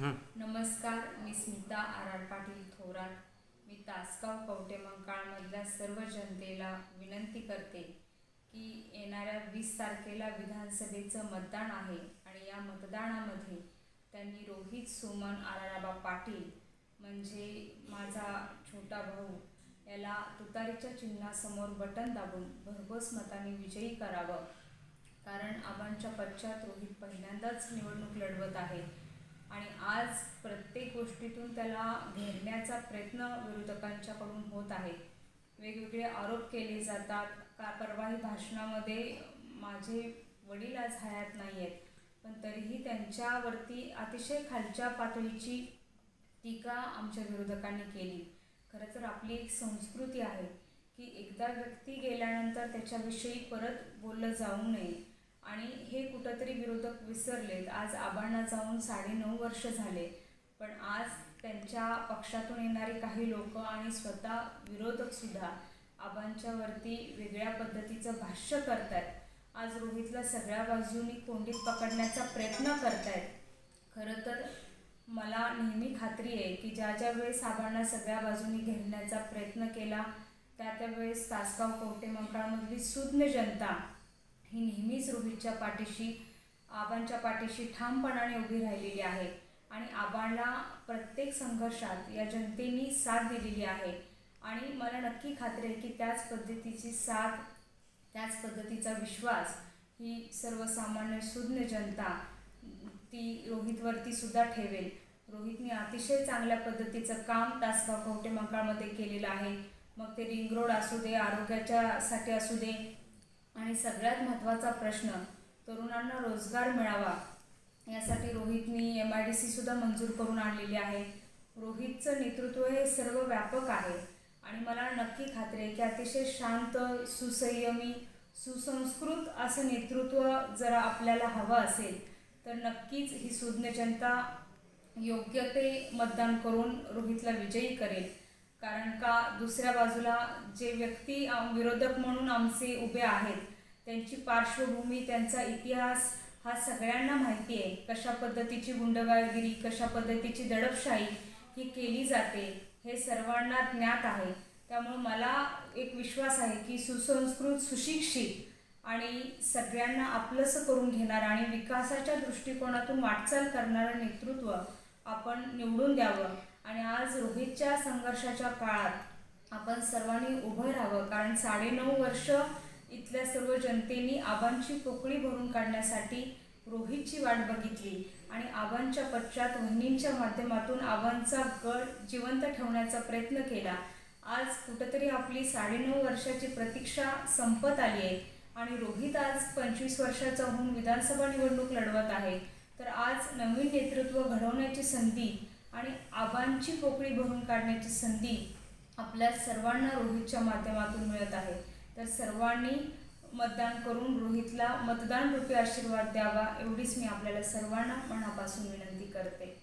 नमस्कार मी स्मिता आर पाटील थोरात. मी तासगाव कवटे मंकाळमधल्या सर्व जनतेला विनंती करते की येणाऱ्या वीस तारखेला विधानसभेचं मतदान आहे आणि या मतदानामध्ये त्यांनी रोहित सुमन आराराबा पाटील म्हणजे माझा छोटा भाऊ याला तुतारीच्या चिन्हासमोर बटन दाबून भरघोस मताने विजयी करावं. कारण आबांच्या पश्चात रोहित पहिल्यांदाच निवडणूक लढवत आहे. आणि आज प्रत्येक गोष्टीतून त्याला घेरण्याचा प्रयत्न विरोधकांच्याकडून होत आहे. वेगवेगळे आरोप केले जातात. का परवाही भाषणामध्ये माझे वडील आज हयात नाही आहेत पण तरीही त्यांच्यावरती अतिशय खालच्या पातळीची टीका आमच्या विरोधकांनी केली. खरं तर आपली एक संस्कृती आहे की एकदा व्यक्ती गेल्यानंतर त्याच्याविषयी परत बोललं जाऊ नये. आणि हे कुठंतरी विरोधक विसरलेत. आज आबांना जाऊन साडेनऊ वर्ष झाले पण आज त्यांच्या पक्षातून येणारे काही लोक आणि स्वतः विरोधकसुद्धा आबांच्यावरती वेगळ्या पद्धतीचं भाष्य करतायत. आज रोहितला सगळ्या बाजूनी कोंडीत पकडण्याचा प्रयत्न करतायत. खरं तर मला नेहमी खात्री आहे की ज्या ज्या वेळेस आबांना सगळ्या बाजूनी घेण्याचा प्रयत्न केला त्या त्या वेळेस तासगाव कवटे मंकाळमधली सुज्ञ जनता ही नेहमीच रोहितच्या पाठीशी आबांच्या पाठीशी ठामपणाने उभी राहिलेली आहे. आणि आबांना प्रत्येक संघर्षात या जनतेनी साथ दिलेली आहे. आणि मला नक्की खात्री आहे की त्याच पद्धतीची साथ त्याच पद्धतीचा विश्वास ही सर्वसामान्य सुज्ञ जनता ती रोहितवरती सुद्धा ठेवेल. रोहितने अतिशय चांगल्या पद्धतीचं काम तासगाव कवटे मंकाळमध्ये केलेलं आहे. मग ते रिंग रोड असू दे आरोग्याच्यासाठी असू दे आणि सगळ्यात महत्त्वाचा प्रश्न तरुणांना रोजगार मिळावा यासाठी रोहितनी एम आय डी सीसुद्धा मंजूर करून आणलेली आहे. रोहितचं नेतृत्व हे सर्व व्यापक आहे आणि मला नक्की खात्री आहे की अतिशय शांत सुसंयमी सुसंस्कृत असं नेतृत्व जर आपल्याला हवं असेल तर नक्कीच ही सुज्ञ जनता योग्य ते मतदान करून रोहितला विजयी करेल. कारण का दुसऱ्या बाजूला जे व्यक्ती विरोधक म्हणून आमचे उभे आहेत त्यांची पार्श्वभूमी त्यांचा इतिहास हा सगळ्यांना माहिती आहे. कशा पद्धतीची गुंडगागिरी कशा पद्धतीची दडपशाही ही केली जाते हे सर्वांना ज्ञात आहे. त्यामुळे मला एक विश्वास आहे की सुसंस्कृत सुशिक्षित आणि सगळ्यांना आपलंसं करून घेणार आणि विकासाच्या दृष्टिकोनातून वाटचाल करणारं नेतृत्व आपण निवडून द्यावं. आणि आज रोहितच्या संघर्षाच्या काळात आपण सर्वांनी उभं राहावं. कारण साडेनऊ वर्ष इथल्या सर्व जनतेनी आबांची पोकळी भरून काढण्यासाठी रोहितची वाट बघितली. आणि आबांच्या पश्चात वहिनींच्या माध्यमातून आबांचा गड जिवंत ठेवण्याचा प्रयत्न केला. आज कुठंतरी आपली साडेनऊ वर्षाची प्रतीक्षा संपत आली आहे. आणि रोहित आज पंचवीस वर्षाचा होऊन विधानसभा निवडणूक लढवत आहे. तर आज नवीन नेतृत्व घडवण्याची संधी आणि आबांची पोकळी भरून काढण्याची संधी आपल्या सर्वांना रोहितच्या माध्यमातून मिळत आहे. तर सर्वांनी मतदान करून रोहितला मतदान रूपी आशीर्वाद द्यावा एवढीच मी आपल्याला सर्वांना मनापासून विनंती करते.